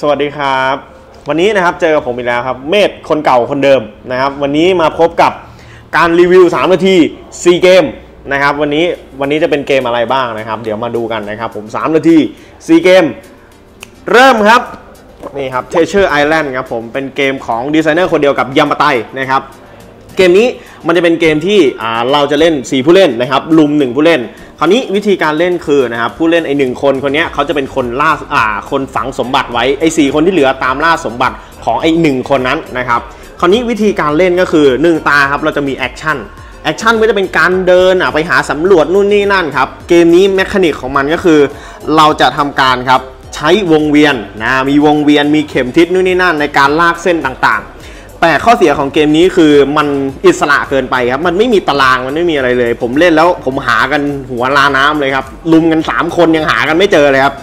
สวัสดีครับ วันนี้นะครับเจอกับผมอีกแล้วครับ เมธคนเก่าคนเดิมนะครับ วันนี้มาพบกับการรีวิว 3 นาที4เกมนะครับ วันนี้วันนี้จะเป็นเกมอะไรบ้างนะครับ เดี๋ยวมาดูกันนะครับ ผม 3 นาที4เกม เริ่มครับนี่ครับ Treasure Island ครับผมเป็นเกมของดีไซเนอร์คนเดียวกับยามาไตนะครับ เกมนี้มันจะเป็นเกมที่เราจะเล่น 4 ผู้เล่นนะครับลุม 1 ผู้เล่น คราวนี้วิธีการเล่นคือนะครับผู้เล่นไอ้หนึ่งคนคนนี้เขาจะเป็นคนล่าอ่าคนฝังสมบัติไว้ไอ้สคนที่เหลือตามล่าสมบัติของไอ้หนึ่งคนนั้นนะครับคราวนี้วิธีการเล่นก็คือ1ตาครับเราจะมีแอคชั่นแอคชั่นก็จะเป็นการเดินอะไปหาสำรวจนู่นนี่นั่นครับเกมนี้แมคานิกของมันก็คือ เราจะทำการครับใช้วงเวียนนะมีวงเวียนมีเข็มทิศนู่นนี่นั่นในการลากเส้นต่างๆ แต่ข้อเสียของเกมนี้คือมันอิสระเกินไปครับ มันไม่มีตารางมันไม่มีอะไรเลย ผมเล่นแล้วผมหากันหัวลาน้ำเลยครับลุมกัน 3 คนยังหากันไม่เจอเลยครับ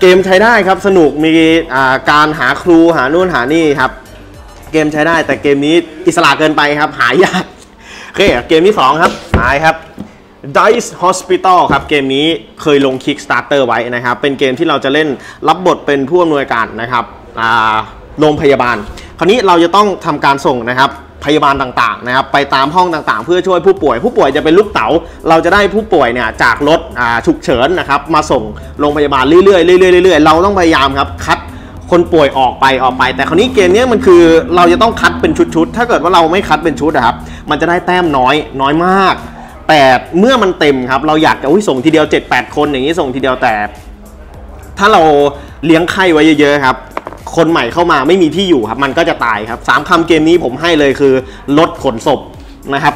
เกมใช้ได้ครับสนุกมีการหาครูหานู่นหานี่ครับ เกมใช้ได้แต่เกมนี้อิสระเกินไปครับ หายากโอเคเกมที่ 2 ครับหายครับ Dice Hospital ครับเกมนี้เคยลง Kickstarter ไว้นะครับ เป็นเกมที่เราจะเล่นรับบทเป็นผู้อำนวยการนะครับโรงพยาบาล ราวนี้เราจะต้องทำการส่งนะครับพยาบาลต่างๆนะครับไปตามห้องต่างๆ เพื่อช่วยผู้ป่วย ผู้ป่วยจะเป็นลูกเต๋าเราจะได้ผู้ป่วยเนี่ยจากรถฉุกเฉินนะครับมาส่งโรงพยาบาลเรื่อยๆเรื่อยๆเรื่อยๆเราต้องพยายามครับคัดคนป่วยออกไปออกไป แต่คราวนี้เกมนี้มันคือเราจะต้องคัดเป็นชุดๆถ้าเกิดว่าเราไม่คัดเป็นชุดอะครับมันจะได้แต้มน้อยน้อยมาก แต่เมื่อมันเต็มครับเราอยากจะส่งทีเดียว 7-8 คนอย่างนี้ส่งทีเดียวแต่ ถ้าเราเลี้ยงไข้ไว้เยอะๆครับ คนใหม่เข้ามาไม่มีที่อยู่ครับ มันก็จะตายครับสามคำเกมนี้ผมให้เลยคือลดขนศพนะครับ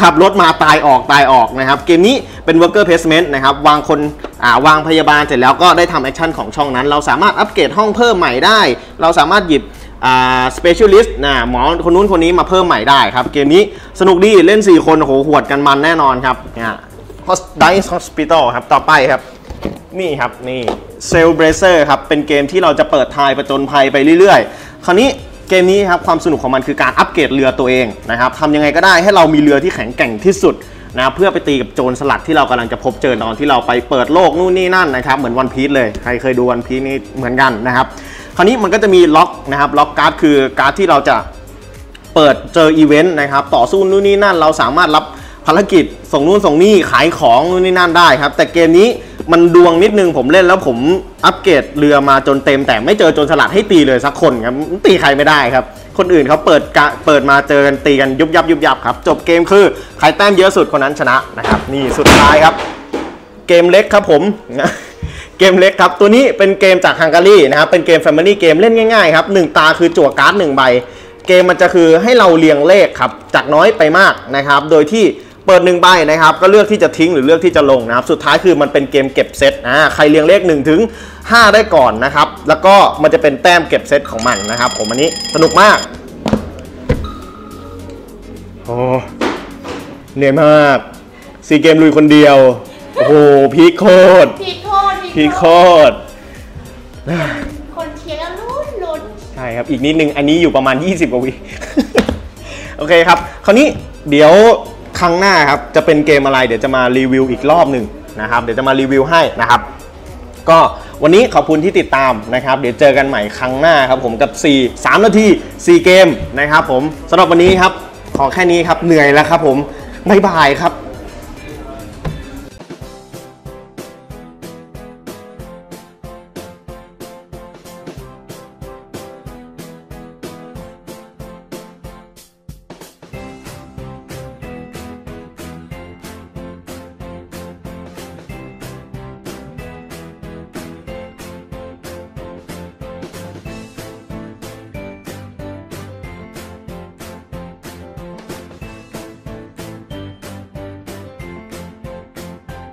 ขับรถมาตายออกตายออกนะครับ เกมนี้เป็น worker placement นะครับ วางคนอ่าวางพยาบาลเสร็จแล้วก็ได้ทำแอคชั่นของช่องนั้น เราสามารถอัปเกรดห้องเพิ่มใหม่ได้ เราสามารถหยิบอ่า specialist นะหมอคนนู้นคนนี้มาเพิ่มใหม่ได้ครับ เกมนี้สนุกดีเล่น 4 คนโหหวดกันมันแน่นอนครับนี่ย Dice Hospital ครับ ต่อไปครับ นี่ครับนี่ เซลเบรเซอร์ครับ เป็นเกมที่เราจะเปิดทายประจนภัยไปเรื่อยๆ คราวนี้เกมนี้ครับความสนุกของมันคือการอัปเกรดเรือตัวเองนะครับทำยังไงก็ได้ให้เรามีเรือที่แข็งแกร่งที่สุดนะเพื่อไปตีกับโจรสลัดที่เรากำลังจะพบเจอตอนที่เราไปเปิดโลกนู่นนี่นั่นนะครับเหมือนวันพีซเลยใครเคยดูวันพีซนี่เหมือนกันนะครับคราวนี้มันก็จะมีล็อกนะครับล็อกการ์ดคือการ์ดที่เราจะเปิดเจออีเวนต์นะครับต่อสู้นู่นนี่นั่นเราสามารถรับภารกิจส่งนู่นส่งนี่ขายของนู่นนี่นั่นได้ครับแต่เกมนี้ มันดวงนิดนึงผมเล่นแล้วผมอัปเกรดเรือมาจนเต็มแต่ไม่เจอจนสลัดให้ตีเลยสักคนครับตีใครไม่ได้ครับ คนอื่นเขาเปิดกะเปิดมาเจอกันตีกันยุบยับยุบยับครับ จบเกมคือใครแต้มเยอะสุดคนนั้นชนะนะครับนี่สุดท้ายครับ เกมเล็กครับผมเกมเล็กครับ ตัวนี้เป็นเกมจากฮังการีนะครับเป็นเกม Family เกมเล่นง่ายๆครับหนึ่งตาคือจั่วการ์ดหนึ่งใบ เกมมันจะคือให้เราเรียงเลขครับจากน้อยไปมากนะครับ โดยที่ เปิดหนึ่งใบนะครับ ก็เลือกที่จะทิ้งหรือเลือกที่จะลงนะครับ สุดท้ายคือมันเป็นเกมเก็บเซตอ่าใครเรียงเลข1ถึง5 ได้ก่อนนะครับ แล้วก็มันจะเป็นแต้มเก็บเซตของมันนะครับ ผมอันนี้สนุกมากโอ้เหนื่อยมากซีเกมลุยคนเดียว โอ้โหพีคโคตรพีโคตรพีคโคตรคนเชียร์ก็ลุ้นลุ้นใช่ครับอีกนิดนึงอันนี้อยู่ประมาณ 20กว่าวิโอเคครับ คราวนี้เดี๋ยว ครั้งหน้าครับจะเป็นเกมอะไรเดี๋ยวจะมารีวิวอีกรอบหนึ่งนะครับเดี๋ยวจะมารีวิวให้นะครับ ก็วันนี้ขอบคุณที่ติดตามนะครับ เดี๋ยวเจอกันใหม่ครั้งหน้าครับผมกับ 4 3 นาที 4 เกมนะครับผมสำหรับวันนี้ครับขอแค่นี้ครับเหนื่อยแล้วครับผมบ๊ายบายครับ